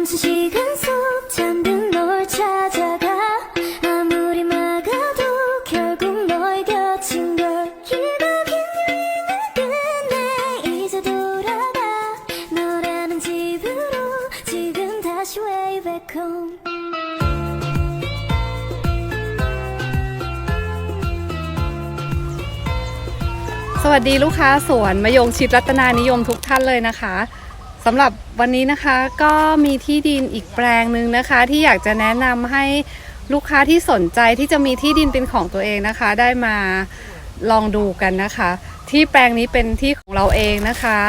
멈춘 시간 속 잠든 널 찾아가 아무리 막아도 결국 너의 곁인 걸 길고 긴 여행을 끝내 이제 돌아가 너라는 집으로 지금 다시 way back home สวัสดีลูกค้าสวนมะยงชิดรัตนานิยมทุกท่านเลยนะคะ สำหรับวันนี้นะคะก็มีที่ดินอีกแปลงหนึ่งนะคะ ที่อยากจะแนะนำให้ลูกค้าที่สนใจที่จะมีที่ดินเป็นของตัวเองนะคะ ได้มาลองดูกันนะคะ ที่แปลงนี้เป็นที่ของเราเองนะคะ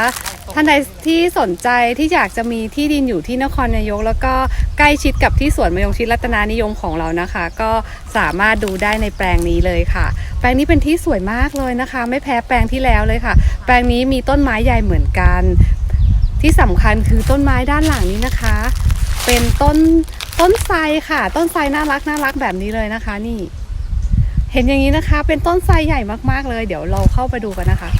ท่านใดที่สนใจที่อยากจะมีที่ดินอยู่ที่นครนายก แล้วก็ใกล้ชิดกับที่สวนมยงชิดรัตนานิยมของเรานะคะ ก็สามารถดูได้ในแปลงนี้เลยค่ะ แปลงนี้เป็นที่สวยมากเลยนะคะ ไม่แพ้แปลงที่แล้วเลยค่ะ แปลงนี้มีต้นไม้ใหญ่เหมือนกัน ที่สำคัญคือต้นไม้ด้านหลังนี้นะคะ เป็นต้นต้นไทรค่ะ ต้นไทรน่ารักน่ารักแบบนี้เลยนะคะนี่ เห็นอย่างนี้นะคะ เป็นต้นไทรใหญ่มากๆเลย เดี๋ยวเราเข้าไปดูกันนะคะ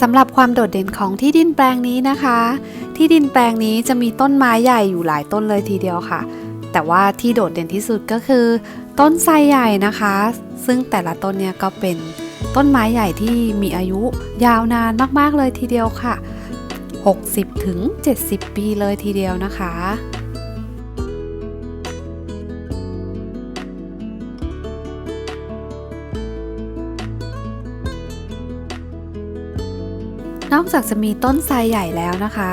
สำหรับความโดดเด่นของที่ดินแปลงนี้นะคะ ที่ดินแปลงนี้จะมีต้นไม้ใหญ่อยู่หลายต้นเลยทีเดียวค่ะ แต่ว่าที่โดดเด่นที่สุดก็คือ ต้นไทรใหญ่นะคะ ซึ่งแต่ละต้นเนี่ยก็เป็นต้นไม้ใหญ่ที่มีอายุยาวนานมากๆเลยทีเดียวค่ะ 60 ถึง 70 ปีเลยทีเดียวนะคะนอกจากจะมีต้นไทรใหญ่แล้วนะคะ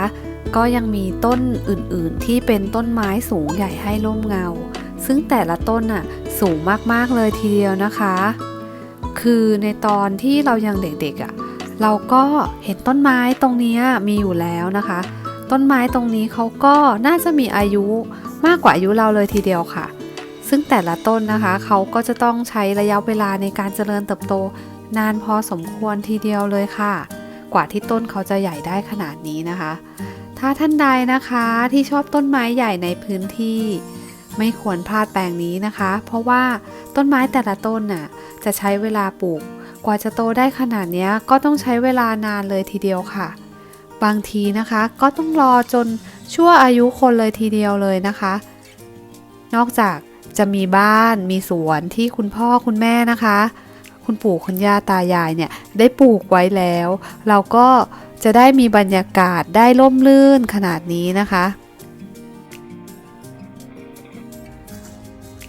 ก็ยังมีต้นอื่นๆ ที่เป็นต้นไม้สูงใหญ่ให้ร่มเงา ซึ่งแต่ละต้นน่ะสูงมากๆเลยทีเดียวนะคะ คือในตอนที่เรายังเด็กๆอะ่ะ เราก็เห็นต้นไม้ตรงนี้มีอยู่แล้วนะคะ ต้นไม้ตรงนี้เขาก็น่าจะมีอายุมากกว่าอายุเราเลยทีเดียวค่ะ ซึ่งแต่ละต้นนะคะเขาก็จะต้องใช้ระยะเวลาในการเจริญเติบโต นานพอสมควรทีเดียวเลยค่ะ กว่าที่ต้นเขาจะใหญ่ได้ขนาดนี้นะคะ ถ้าท่านใดนะคะที่ชอบต้นไม้ใหญ่ในพื้นที่ ไม่ควรพลาดแปลงนี้นะคะ เพราะว่าต้นไม้แต่ละต้นน่ะจะใช้เวลาปลูก กว่าจะโตได้ขนาดนี้ก็ต้องใช้เวลานานเลยทีเดียวค่ะ บางทีนะคะก็ต้องรอจนชั่วอายุคนเลยทีเดียวเลยนะคะ นอกจากจะมีบ้านมีสวนที่คุณพ่อคุณแม่นะคะ คุณปู่คุณย่าตายายเนี่ยได้ปลูกไว้แล้ว เราก็จะได้มีบรรยากาศได้ร่มรื่นขนาดนี้นะคะ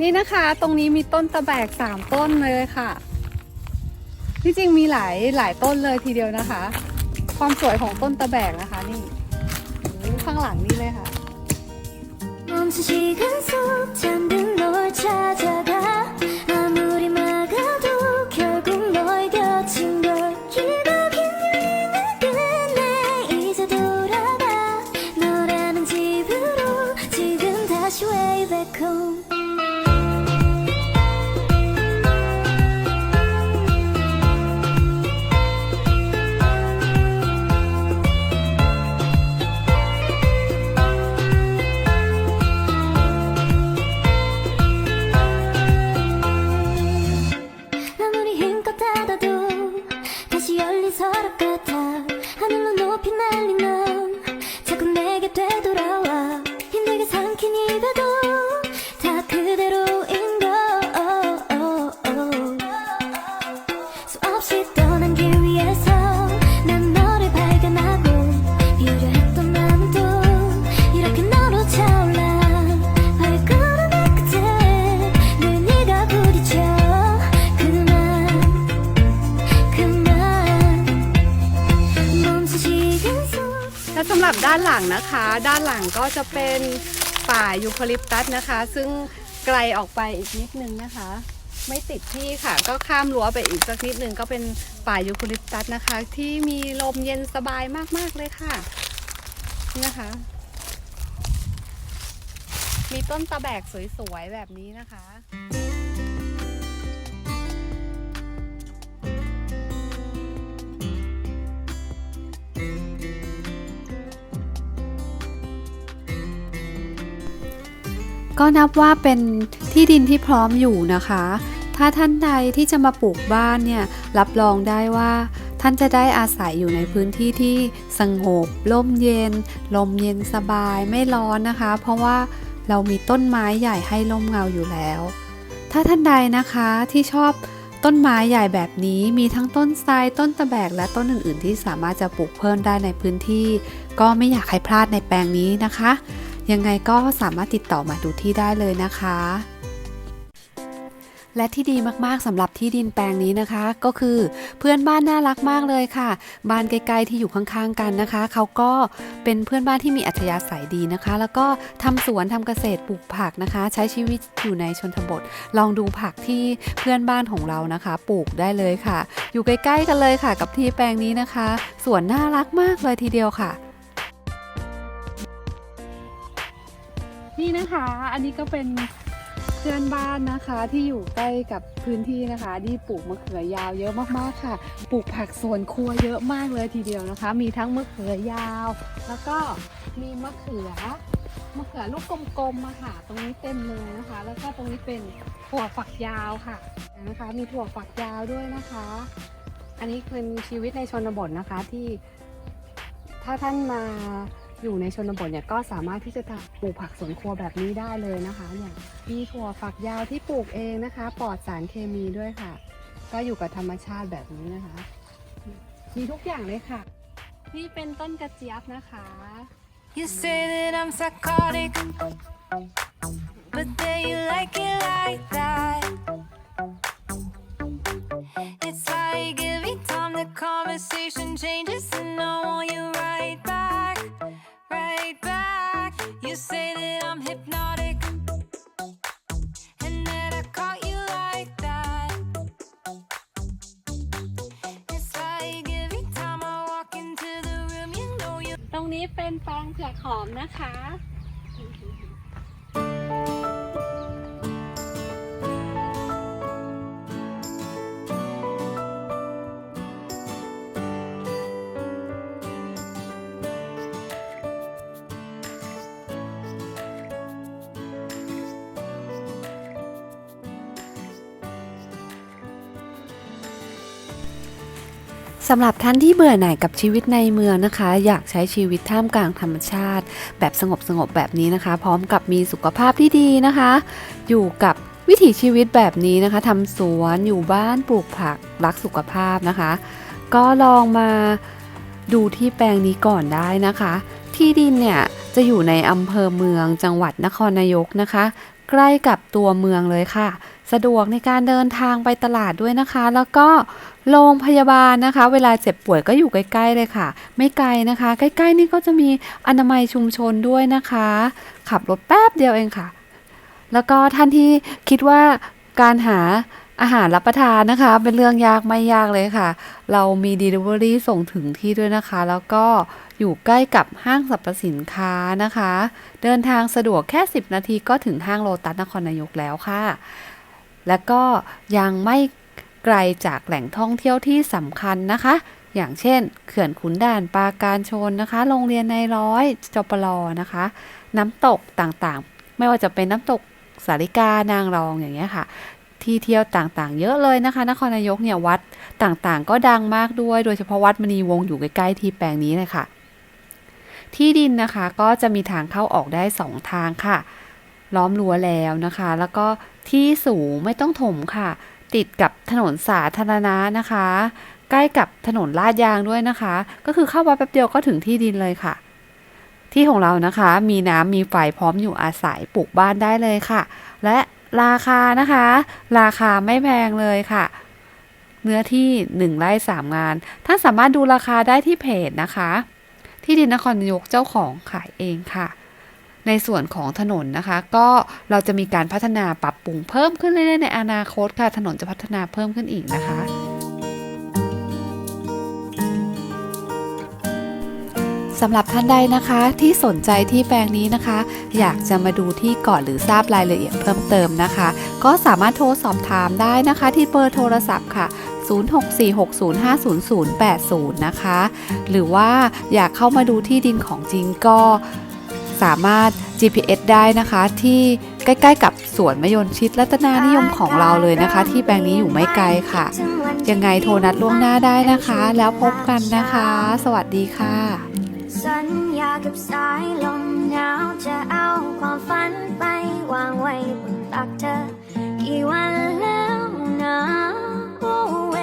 นี่นะคะตรงนี้มีต้นตะแบกสามต้นเลยค่ะ ที่จริงมีหลายหลายต้นเลยทีเดียวนะคะ ความสวยของต้นตะแบกนะคะ นี่โอ้โหข้างหลังนี่เลยค่ะ 멈춘 시간 속 잠든 널 찾아가 아무리 막아도 결국 너의 곁인 걸 길고 긴 여행을 끝내 이제 돌아가 너라는 집으로 지금 다시 way back home 꽃이 날린 ลังนะคะ ด้านหลังก็จะเป็นป่ายูคาลิปตัสนะคะ ซึ่งไกลออกไปอีกนิดนึงนะคะ ไม่ติดที่ค่ะ ก็ข้ามรั้วไปอีกสักนิดนึงก็เป็นป่ายูคาลิปตัสนะคะ ที่มีลมเย็นสบายมากๆเลยค่ะนี่นะคะ มีต้นตะแบกสวยๆแบบนี้นะคะ ก็นับว่าเป็นที่ดินที่พร้อมอยู่นะคะ ถ้าท่านใดที่จะมาปลูกบ้านเนี่ยรับรองได้ว่า ท่านจะได้อาศัยอยู่ในพื้นที่ที่สงบร่มเย็น ลมเย็นสบายไม่ร้อนนะคะ เพราะว่าเรามีต้นไม้ใหญ่ให้ร่มเงาอยู่แล้ว ถ้าท่านใดนะคะที่ชอบต้นไม้ใหญ่แบบนี้มีทั้งต้นไทรต้นตะแบกและต้นอื่น ๆ ที่สามารถจะปลูกเพิ่มได้ในพื้นที่ ก็ไม่อยากให้พลาดในแปลงนี้นะคะ ยังไงก็สามารถติดต่อมาดูที่ได้เลยนะคะ และที่ดีมากๆสำหรับที่ดินแปลงนี้นะคะ ก็คือเพื่อนบ้านน่ารักมากเลยค่ะ บ้านใกล้ๆที่อยู่ข้างๆกันนะคะ เขาก็เป็นเพื่อนบ้านที่มีอัธยาศัยดีนะคะ แล้วก็ทำสวนทำเกษตรปลูกผักนะคะ ใช้ชีวิตอยู่ในชนบท ลองดูผักที่เพื่อนบ้านของเรานะคะ ปลูกได้เลยค่ะ อยู่ใกล้ๆกันเลยค่ะ กับที่แปลงนี้นะคะสวนน่ารักมากเลยทีเดียวค่ะ นี่นะคะ อันนี้ก็เป็นเพื่อนบ้านนะคะที่อยู่ใกล้กับพื้นที่นะคะที่ปลูกมะเขือยาวเยอะมากๆค่ะ ปลูกผักสวนครัวเยอะมากเลยทีเดียวนะคะ มีทั้งมะเขือยาว แล้วก็มีมะเขือมะเขือลูกกลมๆมาค่ะ ตรงนี้เต็มเลยนะคะ แล้วก็ตรงนี้เป็นถั่วฝักยาวค่ะนะคะ มีถั่วฝักยาวด้วยนะคะ อันนี้เป็นชีวิตในชนบทนะคะที่ถ้าท่านมา อยู่ในชนบทเนี่ยก็สามารถที่จะปลูกผักสวนครัวแบบนี้ได้เลยนะคะเนี่ยมีถั่วฝักยาวที่ปลูกเองนะคะ ปลอดสารเคมีด้วยค่ะ ก็อยู่กับธรรมชาติแบบนี้นะคะ มีทุกอย่างเลยค่ะ นี่เป็นต้นกระเจี๊ยบนะคะ You say that I'm psychotic, but then you like it like that. รงนี้เป็นแปลงเผือกหอมนะคะ สำหรับท่านที่เบื่อหน่ายกับชีวิตในเมืองนะคะ อยากใช้ชีวิตท่ามกลางธรรมชาติ แบบสงบสงบๆแบบนี้นะคะ พร้อมกับมีสุขภาพที่ดีนะคะ อยู่กับวิถีชีวิตแบบนี้นะคะทำสวนอยู่บ้านปลูกผักรักสุขภาพนะคะ ก็ลองมาดูที่แปลงนี้ก่อนได้นะคะ ที่ดินเนี่ยจะอยู่ในอำเภอเมืองจังหวัดนครนายกนะคะ ใกล้กับตัวเมืองเลยค่ะ สะดวกในการเดินทางไปตลาดด้วยนะคะ แล้วก็ โรงพยาบาลนะคะ เวลาเจ็บป่วยก็อยู่ใกล้ๆเลยค่ะ ไม่ไกลนะคะ ใกล้ๆนี่ก็จะมีอนามัยชุมชนด้วยนะคะ ขับรถแป๊บเดียวเองค่ะ แล้วก็ท่านที่คิดว่าการหาอาหารรับประทานนะคะ เป็นเรื่องยากไม่ยากเลยค่ะ เรามี Delivery ส่งถึงที่ด้วยนะคะ แล้วก็อยู่ใกล้กับห้างสรรพสินค้านะคะ เดินทางสะดวกแค่ 10 นาทีก็ถึงห้างโลตัสนครนายกแล้วค่ะ และก็ยังไม่ ไกลจากแหล่งท่องเที่ยวที่สำคัญนะคะ อย่างเช่น เขื่อนขุนด่านปราการชนนะคะ โรงเรียนในร้อยจปรนะคะ น้ำตกต่างๆ ไม่ว่าจะเป็นน้ำตกสาริกานางรองอย่างเงี้ยค่ะ ที่เที่ยวต่างๆ เยอะเลยนะคะ นครนายกเนี่ยวัดต่างๆ ก็ดังมากด้วย โดยเฉพาะวัดมณีวงศ์อยู่ใกล้ๆที่แปลงนี้เลยค่ะ ที่ดินนะคะก็จะมีทางเข้าออกได้สองทางค่ะ ล้อมรั้วแล้วนะคะ แล้วก็ที่สูงไม่ต้องถมค่ะ ติดกับถนนสาธารณะนะคะ ใกล้กับถนนลาดยางด้วยนะคะ ก็คือเข้าวัดแป๊บเดียวก็ถึงที่ดินเลยค่ะ ที่ของเรานะคะ มีน้ำมีไฟพร้อมอยู่อาศัยปลูกบ้านได้เลยค่ะ และราคานะคะ ราคาไม่แพงเลยค่ะ เนื้อที่ 1ไร่3งาน ท่านสามารถดูราคาได้ที่เพจนะคะ ที่ดินนครนายกเจ้าของขายเองค่ะ ในส่วนของถนนนะคะ ก็เราจะมีการพัฒนาปรับปรุงเพิ่มขึ้นเรื่อยๆในอนาคตค่ะ ถนนจะพัฒนาเพิ่มขึ้นอีกนะคะสำหรับท่านใดนะคะที่สนใจที่แปลงนี้นะคะ อยากจะมาดูที่ก่อนหรือทราบรายละเอียดเพิ่มเติมนะคะ ก็สามารถโทรสอบถามได้นะคะ ที่เบอร์โทรศัพท์ค่ะ 0646050080 นะคะ หรือว่าอยากเข้ามาดูที่ดินของจริงก็ สามารถ GPS ได้นะคะที่ใกล้ๆกับสวนมยงชิดรัตนานิยมของเราเลยนะคะ ที่แปลงนี้อยู่ไม่ไกลค่ะ ยังไงโทรนัดล่วงหน้าได้นะคะ แล้วพบกันนะคะ สวัสดีค่ะ สัญญากับสายลมหนาวจะเอาความฝันไปวางไว้บนตักเธอ กี่วันแล้วนะโอ้เว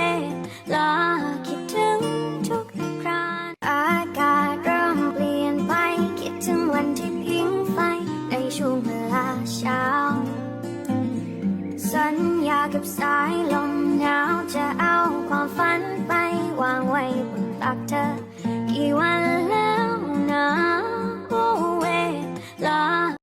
ลา สายลมหนาวจะเอาความฝันไปวางไว้บนตักเธอ